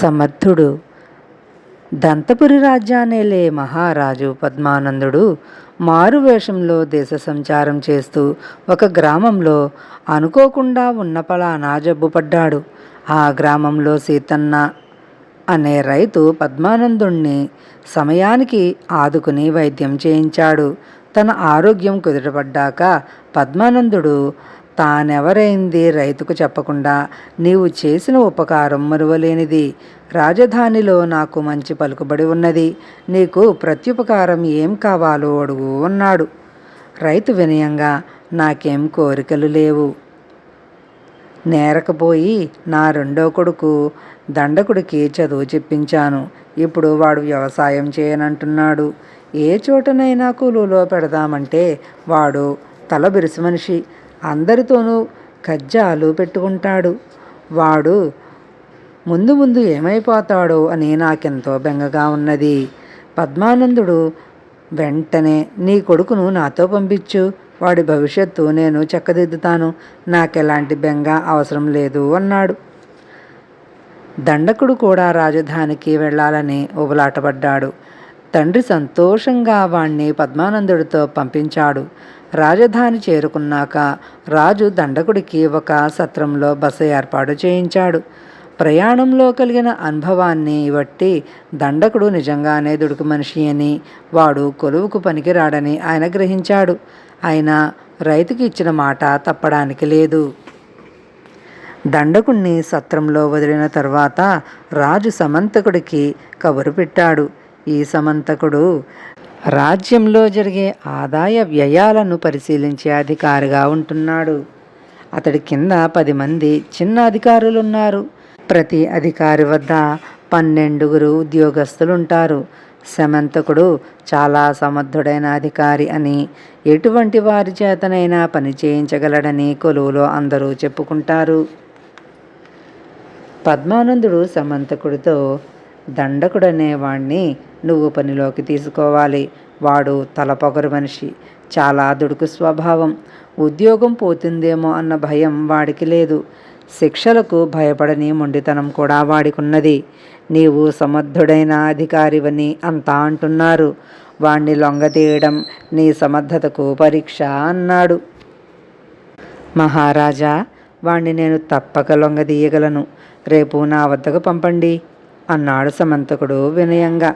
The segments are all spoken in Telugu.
సమర్థుడు. దంతపురి రాజ్యానేలే మహారాజు పద్మానందుడు. మారువేషంలో దేశ సంచారం చేస్తూ ఒక గ్రామంలో అనుకోకుండా ఉన్న పలానా జబ్బుపడ్డాడు ఆ గ్రామంలో సీతన్న అనే రైతు పద్మానందుణ్ణి సమయానికి ఆదుకుని వైద్యం చేయించాడు. తన ఆరోగ్యం కుదుటపడ్డాక పద్మానందుడు తానెవరైంది రైతుకు చెప్పకుండా? నీవు చేసిన ఉపకారం మరువలేనిది. రాజధానిలో నాకు మంచి పలుకుబడి ఉన్నది. నీకు ప్రత్యుపకారం ఏం కావాలో అడుగు అన్నాడు. రైతు వినయంగా నాకేం కోరికలు లేవు. నేరకపోయి నా రెండో కొడుకు దండకుడికి చదువు చెప్పించాను. ఇప్పుడు వాడు వ్యవసాయం చేయనంటున్నాడు. ఏ చోటనైనా కూలులో పెడదామంటే వాడు తల బిరుసు మనిషి. అందరితోనూ కజ్జాలు పెట్టుకుంటాడు. వాడు ముందు ముందు ఏమైపోతాడో అని నాకెంతో బెంగగా ఉన్నది. పద్మానందుడు వెంటనే నీ కొడుకును నాతో పంపించు. వాడి భవిష్యత్తు నేను చక్కదిద్దుతాను. నాకెలాంటి బెంగ అవసరం లేదు అన్నాడు. దండకుడు కూడా రాజధానికి వెళ్ళాలని ఉబలాటపడ్డాడు తండ్రి సంతోషంగా వాణ్ణి పద్మానందుడితో పంపించాడు. రాజధాని చేరుకున్నాక రాజు దండకుడికి ఒక సత్రంలో బస ఏర్పాటు చేయించాడు. ప్రయాణంలో కలిగిన అనుభవాన్ని బట్టి దండకుడు నిజంగానే దుడుకు మనిషి అని వాడు కొలువుకు పనికిరాడని ఆయన గ్రహించాడు. అయినా రైతుకి ఇచ్చిన మాట తప్పడానికి లేదు. దండకుణ్ణి సత్రంలో వదిలిన తర్వాత రాజు సమంతకుడికి కబురు పెట్టాడు. ఈ సమంతకుడు రాజ్యంలో జరిగే ఆదాయ వ్యయాలను పరిశీలించే అధికారిగా ఉంటున్నాడు. అతడి కింద పది మంది చిన్న అధికారులున్నారు. ప్రతి అధికారి వద్ద పన్నెండుగురు ఉద్యోగస్తులు ఉంటారు సమంతకుడు చాలా సమర్థుడైన అధికారి అని ఎటువంటి వారి చేతనైనా పని చేయించగలడని కొలువులో అందరూ చెప్పుకుంటారు. పద్మానందుడు సమంతకుడితో దండకుడనే వాణ్ణి నువ్వు పనిలోకి తీసుకోవాలి. వాడు తలపొగరు మనిషి. చాలా దుడుకు స్వభావం. ఉద్యోగం పోతుందేమో అన్న భయం వాడికి లేదు. శిక్షలకు భయపడని మొండితనం కూడా వాడికున్నది. నీవు సమర్థుడైన అధికారివని అంతా అంటున్నారు. వాణ్ణి లొంగతీయడం నీ సమర్థతకు పరీక్ష అన్నాడు. మహారాజా వాణ్ణి నేను తప్పక లొంగదీయగలను రేపు నా వద్దకు పంపండి. అన్నాడు సమంతకుడు వినయంగా.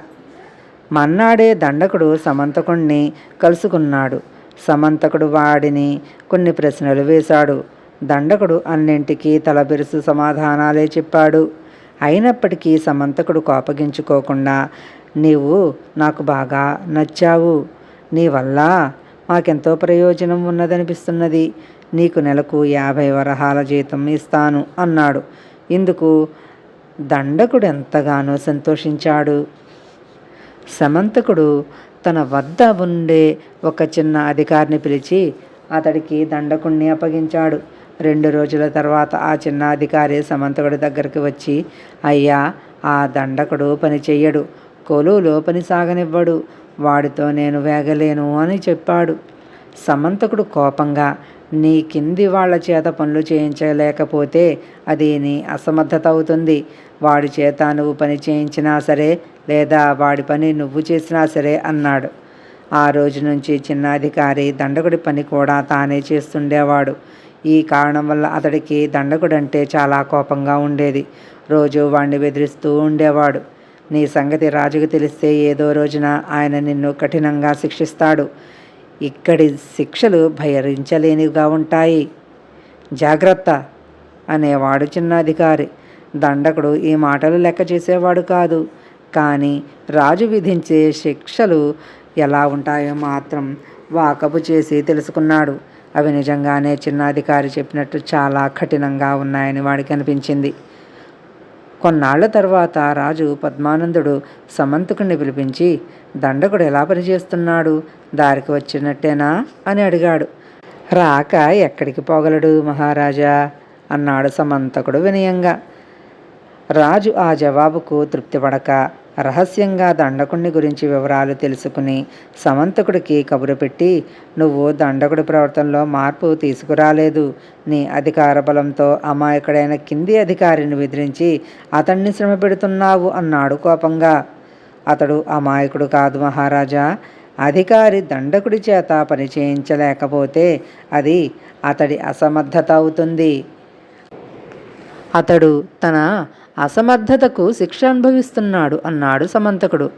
మన్నాడే దండకుడు సమంతకుణ్ణి కలుసుకున్నాడు. సమంతకుడు వాడిని కొన్ని ప్రశ్నలు వేశాడు. దండకుడు అన్నింటికీ తలబిరుసు సమాధానాలే చెప్పాడు. అయినప్పటికీ సమంతకుడు కోపగించుకోకుండా నీవు నాకు బాగా నచ్చావు. నీ వల్ల మాకెంతో ప్రయోజనం ఉన్నదనిపిస్తున్నది. నీకు నెలకు యాభై వరహాల జీతం ఇస్తాను అన్నాడు. ఇందుకు దండకుడు ఎంతగానో సంతోషించాడు. సమంతకుడు తన వద్ద ఉండే ఒక చిన్న అధికారిని పిలిచి అతడికి దండకుణ్ణి అప్పగించాడు. రెండు రోజుల తర్వాత ఆ చిన్న అధికారి సమంతకుడి దగ్గరికి వచ్చి అయ్యా ఆ దండకుడు పని చెయ్యడు. కొలువులో పని సాగనివ్వడు. వాడితో నేను వేగలేను అని చెప్పాడు. సమంతకుడు కోపంగా నీ కింది వాళ్ళ చేత పనులు చేయించలేకపోతే అది నీ అసమర్థత అవుతుంది వాడి చేత నువ్వు పని చేయించినా సరే లేదా వాడి పని నువ్వు చేసినా సరే అన్నాడు. ఆ రోజు నుంచి చిన్న అధికారి దండకుడి పని కూడా తానే చేస్తుండేవాడు. ఈ కారణం వల్ల అతడికి దండకుడంటే చాలా కోపంగా ఉండేది. రోజు వాణ్ణి బెదిరిస్తూ ఉండేవాడు. నీ సంగతి రాజుకు తెలిస్తే ఏదో రోజున ఆయన నిన్ను కఠినంగా శిక్షిస్తాడు. ఇక్కడి శిక్షలు భయరించలేనివిగా ఉంటాయి. జాగ్రత్త అనేవాడు చిన్న అధికారి. దండకుడు ఈ మాటలు లెక్క చేసేవాడు కాదు. కానీ రాజు విధించే శిక్షలు ఎలా ఉంటాయో మాత్రం వాకపు చేసి తెలుసుకున్నాడు. అవి నిజంగానే చిన్న అధికారి చెప్పినట్టు చాలా కఠినంగా ఉన్నాయని వాడికి అనిపించింది. కొన్నాళ్ళ తర్వాత రాజు పద్మానందుడు సమంతకుణ్ణి పిలిపించి దండకుడు ఎలా పనిచేస్తున్నాడు? దారికి వచ్చినట్టేనా? అని అడిగాడు. రాక ఎక్కడికి పోగలడు మహారాజా? అన్నాడు సమంతకుడు వినయంగా. రాజు ఆ జవాబుకు తృప్తిపడక రహస్యంగా దండకుణ్ణి గురించి వివరాలు తెలుసుకుని సమంతకుడికి కబురు పెట్టి నువ్వు దండకుడి ప్రవర్తనలో మార్పు తీసుకురాలేదు. నీ అధికార బలంతో అమాయకుడైన కింది అధికారిని బెదిరించి అతన్ని శ్రమ పెడుతున్నావు అన్నాడు కోపంగా. అతడు అమాయకుడు కాదు మహారాజా. అధికారి దండకుడి చేత పనిచేయించలేకపోతే అది అతడి అసమర్థత అవుతుంది. అతడు తన అసమర్థతకు శిక్ష అనుభవిస్తున్నాడు అన్నాడు సమంతకుడు.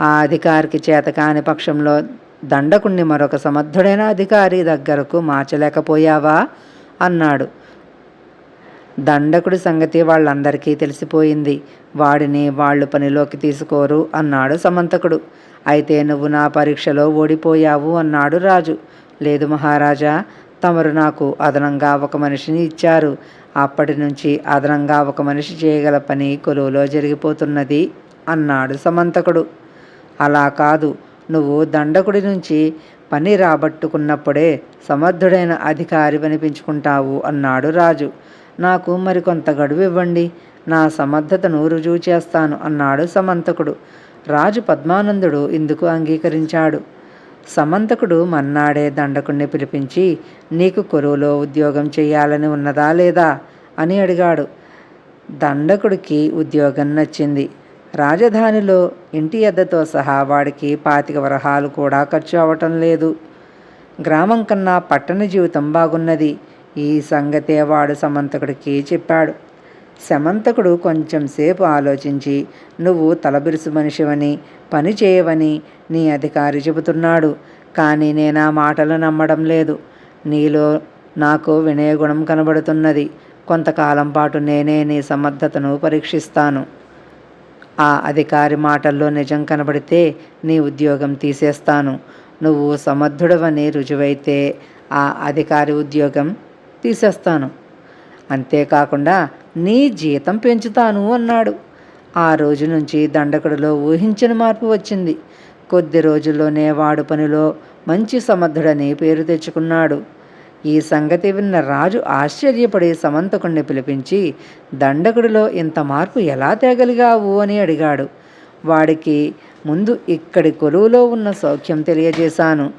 ఆ అధికారికి చేతకాని పక్షంలో దండకుణ్ణి మరొక సమర్థుడైన అధికారి దగ్గరకు మార్చలేకపోయావా? అన్నాడు. దండకుడి సంగతి వాళ్ళందరికీ తెలిసిపోయింది. వాడిని వాళ్ళు పనిలోకి తీసుకోరు అన్నాడు సమంతకుడు. అయితే నువ్వు నా పరీక్షలో ఓడిపోయావు అన్నాడు రాజు. లేదు మహారాజా తమరు నాకు అదనంగా ఒక మనిషిని ఇచ్చారు. అప్పటి నుంచి అదనంగా ఒక మనిషి చేయగల పని కొలువులో జరిగిపోతున్నది అన్నాడు సమంతకుడు. అలా కాదు నువ్వు దండకుడి నుంచి పని రాబట్టుకున్నప్పుడే సమర్థుడైన అధికారి అనిపించుకుంటావు అన్నాడు రాజు. నాకు మరికొంత గడువు ఇవ్వండి నా సమర్థతను రుజువు చేస్తాను అన్నాడు సమంతకుడు. రాజు పద్మానందుడు ఇందుకు అంగీకరించాడు. సమంతకుడు మన్నాడే దండకుణ్ణి పిలిపించి నీకు కొరువులో ఉద్యోగం చేయాలని ఉన్నదా లేదా? అని అడిగాడు. దండకుడికి ఉద్యోగం నచ్చింది. రాజధానిలో ఇంటి ఎద్దతో సహా వాడికి పాతిక వరహాలు కూడా ఖర్చు అవటం లేదు. గ్రామం కన్నా పట్టణ జీవితం బాగున్నది. ఈ సంగతే వాడు సమంతకుడికి చెప్పాడు. శమంతకుడు కొంచెంసేపు ఆలోచించి నువ్వు తలబిరుసు మనిషివని పని చేయవని నీ అధికారి చెబుతున్నాడు. కానీ నేను ఆ మాటలు నమ్మడం లేదు. నీలో నాకు వినయగుణం కనబడుతున్నది. కొంతకాలం పాటు నేనే నీ సమర్థతను పరీక్షిస్తాను. ఆ అధికారి మాటల్లో నిజం కనబడితే నీ ఉద్యోగం తీసేస్తాను. నువ్వు సమర్థుడవని రుజువైతే ఆ అధికారి ఉద్యోగం తీసేస్తాను. అంతేకాకుండా నీ జీతం పెంచుతాను అన్నాడు. ఆ రోజు నుంచి దండకుడిలో ఊహించిన మార్పు వచ్చింది. కొద్ది రోజుల్లోనే వాడు పనిలో మంచి సమర్థుడని పేరు తెచ్చుకున్నాడు. ఈ సంగతి విన్న రాజు ఆశ్చర్యపడి సమంతకుణ్ణి పిలిపించి దండకుడిలో ఇంత మార్పు ఎలా తేగలిగావు? అని అడిగాడు. వాడికి ముందు ఇక్కడి కొలువులో ఉన్న సౌఖ్యం తెలియజేశాను.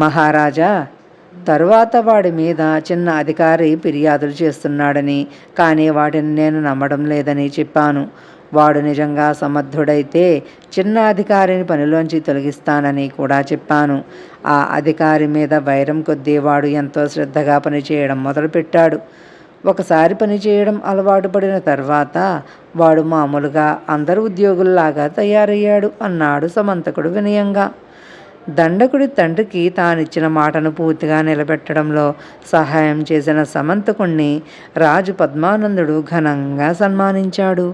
మహారాజా తరువాత వాడి మీద చిన్న అధికారి ఫిర్యాదులు చేస్తున్నాడని కానీ వాటిని నేను నమ్మడం లేదని చెప్పాను. వాడు నిజంగా సమర్థుడైతే చిన్న అధికారిని పనిలోంచి తొలగిస్తానని కూడా చెప్పాను. ఆ అధికారి మీద వైరం కొద్దీ వాడు ఎంతో శ్రద్ధగా పనిచేయడం మొదలుపెట్టాడు. ఒకసారి పనిచేయడం అలవాటు పడిన తర్వాత వాడు మామూలుగా అందరు ఉద్యోగుల్లాగా తయారయ్యాడు అన్నాడు సమంతకుడు వినయంగా. దండకుడి తండ్రికి తానిచ్చిన మాటను పూర్తిగా నిలబెట్టడంలో సహాయం చేసిన సమంతకుణ్ణి రాజు పద్మానందుడు ఘనంగా సన్మానించాడు.